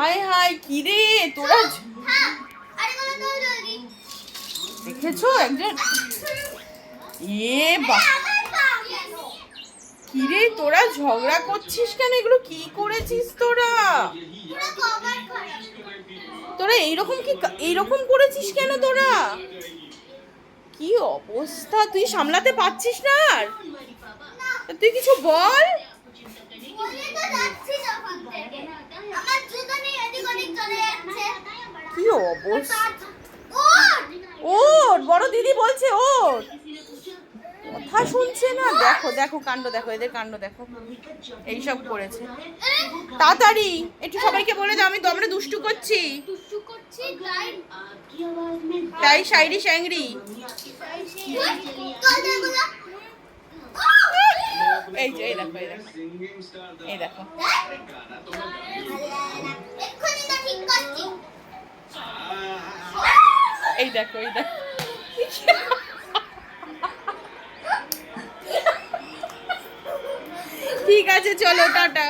আয় হায় কি তোরা দেখেছ একজন? এ বা রে তোরা ঝগড়া করছিস কেন? এগুলো কি করেছিস তোরা? তোরা এইরকম কি এইরকম করেছিস কেন তোরা? কি অবস্থা? তুই সামলাতে পারছিস না আর? তুই কিছু বল। কি অবস্থা! ওর বড় দিদি বলছে ওর কথা শুনছে না? দেখো দেখো, কাণ্ড দেখো, এদের কাণ্ড দেখো। এইসব করেছে। তাড়াতাড়ি, একটু সবাইকে বলে দাও, আমি তো আমরা দুষ্টু করছি। তাই শাইরি স্যাংরি। এই যে, এই দেখো এই দেখো এই দেখো। এই দেখো এই দেখো। ঠিক আছে চলো টাটা।